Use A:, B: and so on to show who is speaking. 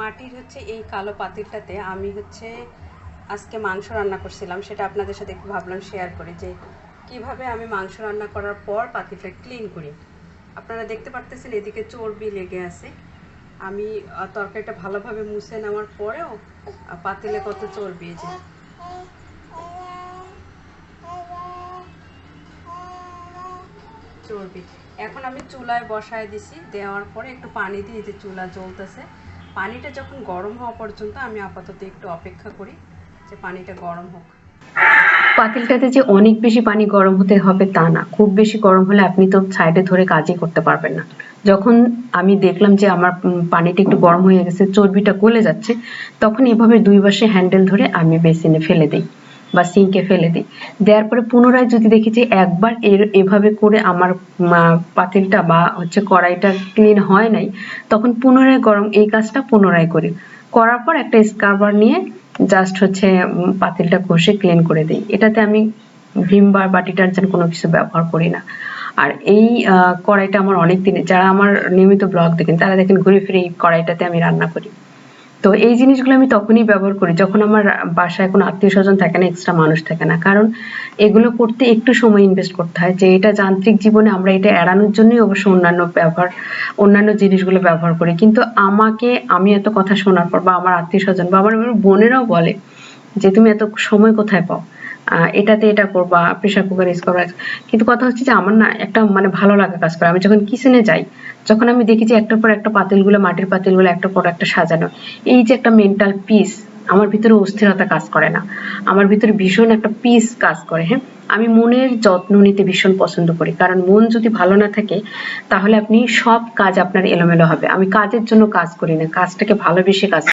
A: মাটির হচ্ছে এই কালো পাতিলটাতে আমি হচ্ছে আজকে মাংস রান্না করছিলাম, সেটা আপনাদের সাথে একটু ভাবলাম শেয়ার করি যে কীভাবে আমি মাংস রান্না করার পর পাতিলটা ক্লিন করি। আপনারা দেখতে পারতেছেন এদিকে চর্বি লেগে আছে। আমি তরকারিটা ভালোভাবে মুছে নেওয়ার পরেও পাতিলে কত চর্বি যে। চর্বি। এখন আমি চুলায় বসায় দিছি, দেওয়ার পরে একটু পানি দিয়ে যে চুলা জ্বলতেছে। পানিটা যখন গরম হওয়া পর্যন্ত আমি আপাতত একটু অপেক্ষা করি যে পানিটা গরম হোক।
B: পাতিলটাতে যে অনেক বেশি পানি গরম হতে হবে তা না। খুব বেশি গরম হলে আপনি তো সাইডে ধরে কাজই করতে পারবেন না। যখন আমি দেখলাম যে আমার পানিটা একটু গরম হয়ে গেছে, চর্বিটা গলে যাচ্ছে, তখন এভাবে দুই পাশে হ্যান্ডেল ধরে আমি বেসিনে ফেলে দিই। বা সিঙ্কে ফেলে দিই। দেওয়ার পরে পুনরায় যদি দেখি যে একবার এর, এভাবে করে আমার পাতিলটা বা হচ্ছে কড়াইটা ক্লিন হয় নাই, তখন পুনরায় গরম, এই কাজটা পুনরায় করি। করার পর একটা স্কারবার নিয়ে জাস্ট হচ্ছে পাতিলটা ঘষে ক্লিন করে দিই। এটাতে আমি ভিম বা বা ডিটারজেন্ট কোনো কিছু ব্যবহার করি না। আর এই কড়াইটা আমার অনেক দিনের, যারা আমার নিয়মিত ব্লগ দেখেন, তারা দেখেন ঘুরে ফিরে এই কড়াইটাতে আমি রান্না করি। তো এই জিনিসগুলো আমি তখনই ব্যবহার করি যখন আমার বাসায় কোনো আত্মীয় স্বজন থাকে না এক্সট্রা মানুষ থাকে না। কারণ এগুলো করতে একটু সময় ইনভেস্ট করতে হয়। যে এটা যান্ত্রিক জীবনে আমরা এটা এড়ানোর জন্যই অবশ্য অন্যান্য ব্যবহার, অন্যান্য জিনিসগুলো ব্যবহার করি। কিন্তু আমাকে, আমি এত কথা শোনার পর বা আমার আত্মীয় স্বজন বা আমার বোনেরাও বলে যে, তুমি এত সময় কোথায় পাও? এটাতে এটা করবা প্রেশার কুকার ইউজ করবা। কিন্তু কথা হচ্ছে যে, আমার না একটা মানে ভালো লাগা কাজ করে। আমি যখন কিচেনে যাই যখন আমি দেখি যে একটার পর একটা পাতিলগুলো, মাটির পাতিলগুলো একটার পর একটা সাজানো, এই যে একটা মেন্টাল পিস আমার ভিতরে অস্থিরতা কাজ করে না। আমার ভিতরে ভীষণ একটা পিস কাজ করে হ্যাঁ? আমি মনের যত্ন নিতে ভীষণ পছন্দ করি, কারণ মন যদি ভালো না থাকে, তাহলে আপনি সব কাজ আপনার এলোমেলো হবে। আমি কাজের জন্য কাজ করি না, কাজটাকে ভালোবেসে কাজ